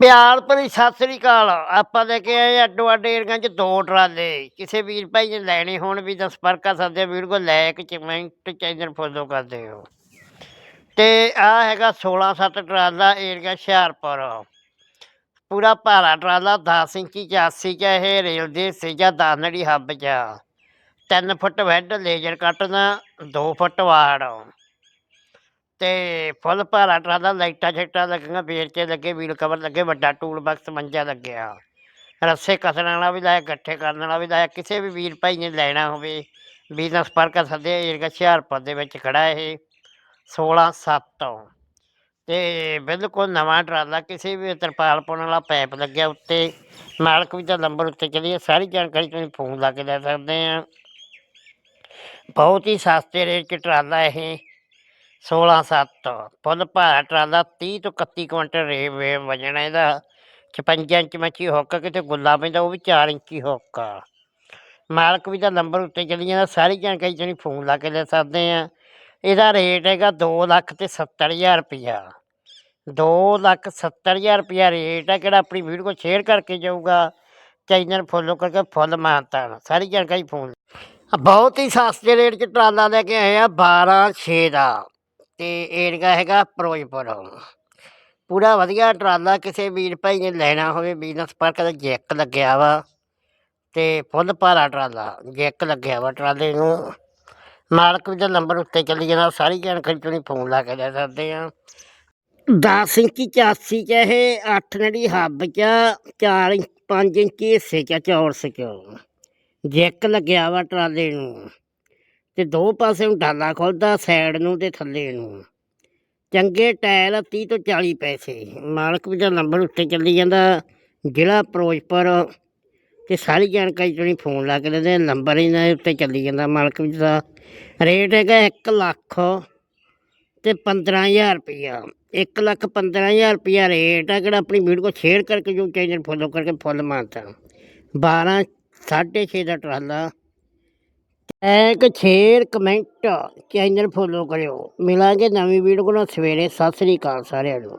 ਪਿਆਰ ਭਰੀ ਸਤਿ ਸ੍ਰੀ ਅਕਾਲ। ਆਪਾਂ ਲੈ ਕੇ ਆਏ ਅੱਡੋ ਅੱਡ ਏਰੀਆਂ 'ਚ ਦੋ ਟਰਾਲੇ। ਕਿਸੇ ਵੀਰ ਭਾਈ ਨੇ ਲੈਣੇ ਹੋਣ ਵੀ ਤਾਂ ਸੰਪਰਕ ਕਰ ਸਕਦੇ ਹੋ ਵੀਡੀਓ ਲੈ ਕੇ ਕਮੈਂਟ ਚੈਨਲ ਫੋਲੋ ਕਰਦੇ ਹੋ। ਤੇ ਆ ਹੈਗਾ 16 7 ਟਰਾਲਾ ਏਰੀਆ ਹੁਸ਼ਿਆਰਪੁਰ। ਪੂਰਾ ਭਾਰਾ ਟਰਾਲਾ 10 ਇੰਚੀ 84 ਚ ਇਹ ਰੇਲ ਦੇ ਸੇਜਾ ਦਾਨੜੀ ਹੱਬ ਚ। 3 ਫੁੱਟ ਵੈਡ ਲੇਜ਼ਰ ਕੱਟਣਾ 2 ਫੁੱਟ ਵਾੜ। ਤੇ ਫੁੱਲ ਭਾਰਾ ਟਰਾਲਾ ਲਾਈਟਾਂ ਛੱਟਾਂ ਲੱਗੀਆਂ ਵੇਰਚੇ ਲੱਗੇ ਵੀਲ ਕਵਰ ਲੱਗੇ, ਵੱਡਾ ਟੂਲ ਬਾਕਸ ਮੰਜਾ ਲੱਗਿਆ। ਰੱਸੇ ਕਸਣ ਵਾਲਾ ਵੀ ਲਾਇਆ ਇਕੱਠੇ ਕਰਨ ਵਾਲਾ ਵੀ ਲਾਇਆ, ਕਿਸੇ ਵੀ ਵੀਰ ਭਾਈ ਨੇ ਲੈਣਾ ਹੋਵੇ ਵੀ ਤਾਂ ਸੰਪਰਕ ਕਰ ਸਕਦੇ ਏਰੀਆ ਹੁਸ਼ਿਆਰਪੁਰ ਦੇ ਵਿੱਚ ਖੜਾ ਇਹ 16 7 ਤੇ ਬਿਲਕੁਲ ਨਵਾਂ ਟਰਾਲਾ, ਕਿਸੇ ਵੀ ਤਰਪਾਲ ਪਾਉਣ ਵਾਲਾ ਪਾਈਪ ਲੱਗਿਆ ਉੱਤੇ, ਮਾਲਕ ਵੀ ਤਾਂ ਨੰਬਰ ਉੱਤੇ ਚੱਲੀਏ ਸਾਰੀ ਜਾਣਕਾਰੀ ਤੁਸੀਂ ਫੋਨ ਲਾ ਕੇ ਲੈ ਸਕਦੇ ਆ। ਬਹੁਤ ਹੀ ਸਸਤੇ ਰੇਟ 'ਚ ਟਰਾਲਾ ਇਹ 16 7 ਫੁੱਲ ਭਾਰਾ ਟਰਾਲਾ 30 ਤੋਂ 31 ਕੁਇੰਟਲ ਰੇ ਵੇ ਵਜਣਾ ਇਹਦਾ। 56 ਇੰਚ ਮੱਛੀ ਹੁੱਕ ਕਿਤੇ ਗੁੱਲਾ ਪੈਂਦਾ, ਉਹ ਵੀ 4 ਇੰਚੀ ਹੁੱਕ ਆ। ਮਾਲਕ ਵੀ ਤਾਂ ਨੰਬਰ ਉੱਤੇ ਚਲੀ ਜਾਂਦਾ, ਸਾਰੀ ਜਾਣਕਾਰੀ ਤੁਸੀਂ ਫੋਨ ਲਾ ਕੇ ਲੈ ਸਕਦੇ ਆ। ਇਹਦਾ ਰੇਟ ਹੈਗਾ 2 ਲੱਖ ਤੇ 70000 ਰੁਪਇਆ। 2 ਲੱਖ 70000 ਰੁਪਇਆ ਰੇਟ ਹੈ ਕਿਹੜਾ ਆਪਣੀ ਵੀਡੀਓ को ਸ਼ੇਅਰ ਕਰਕੇ ਜਾਊਗਾ। ਚੈਨਲ ਫੋਲੋ ਕਰਕੇ ਫੁੱਲ ਮਾਨਤਾ ਸਾਰੀ ਜਾਣਕਾਰੀ ਫੋਨ ਬਹੁਤ ਹੀ ਸਸਤੇ ਰੇਟ 'ਚ ਟਰਾਲਾ ਲੈ ਕੇ ਆਏ ਆ 12 6 ਦਾ। ਤੇ ਏਰੀਆ ਹੈਗਾ ਫਿਰੋਜ਼ਪੁਰ। ਪੂਰਾ ਵਧੀਆ ਟਰਾਲਾ ਕਿਸੇ ਵੀਰ ਭਾਈ ਨੇ ਲੈਣਾ ਹੋਵੇ, ਬਿਜ਼ਨਸ ਪਾਰਕ ਦਾ ਜੈਕ ਲੱਗਿਆ ਵਾ ਤੇ ਫੁੱਲ ਭਾਰਾ ਟਰਾਲਾ, ਜੈਕ ਲੱਗਿਆ ਵਾ ਟਰਾਲੇ ਨੂੰ। ਮਾਲਕ ਵੀ ਦਾ ਨੰਬਰ ਉੱਤੇ ਚੱਲੀ ਜਾਣਾ ਸਾਰੀ ਜਾਣਕਾਰੀ ਤੁਸੀਂ ਫੋਨ ਲਾ ਕੇ ਲੈ ਸਕਦੇ ਆ। 10 ਇੰਚੀ 84 ਚ ਇਹ 8 ਨੜੀ ਹੱਬ ਚ 4 5 ਇੰਚੀ ਹਿੱਸੇ ਚ ਚੌਰਸ ਸਕਿਓ ਜੈਕ ਲੱਗਿਆ ਵਾ ਟਰਾਲੇ ਨੂੰ। ਤੇ ਦੋ ਪਾਸੇ ਨੂੰ ਡਾਲਾ ਖੁੱਲਦਾ ਸਾਈਡ ਨੂੰ ਤੇ ਥੱਲੇ ਨੂੰ। ਚੰਗੇ ਟਾਇਰ 30 ਤੋਂ 40 ਪੈਸੇ। ਮਾਲਕ ਵੀ ਦਾ ਨੰਬਰ ਉੱਤੇ ਚੱਲੀ ਜਾਂਦਾ ਜ਼ਿਲ੍ਹਾ ਫਿਰੋਜ਼ਪੁਰ। ਤੇ ਸਾਰੀ ਜਾਣਕਾਰੀ ਤੁਸੀਂ ਫੋਨ ਲਾ ਕੇ ਲੈਂਦੇ ਨੰਬਰ ਇਹਨਾਂ ਦੇ ਉੱਤੇ ਚੱਲੀ ਜਾਂਦਾ ਮਾਲਕ ਵੀ ਦਾ। ਰੇਟ ਹੈਗਾ 1 ਲੱਖ ਤੇ 15000 ਰੁਪਇਆ। 1 ਲੱਖ 15000 ਰੁਪਇਆ ਰੇਟ ਆ ਕਿਹੜਾ ਆਪਣੀ ਵੀਡੀਓ को ਸ਼ੇਅਰ ਕਰਕੇ ਜੋ ਚੈਨਲ ਫੋਲੋ ਕਰਕੇ ਫੁੱਲ ਮਾਰਤਾ 12 6.5 ਦਾ ਟਰਾਲਾ। ਇੱਕ ਸ਼ੇਅਰ ਕਮੈਂਟ ਚੈਨਲ ਫੋਲੋ ਕਰਿਓ। ਮਿਲਾਂਗੇ ਨਵੀਂ ਵੀਡੀਓ ਨਾਲ ਸਵੇਰੇ। ਸਤਿ ਸ੍ਰੀ ਅਕਾਲ ਸਾਰਿਆਂ ਨੂੰ।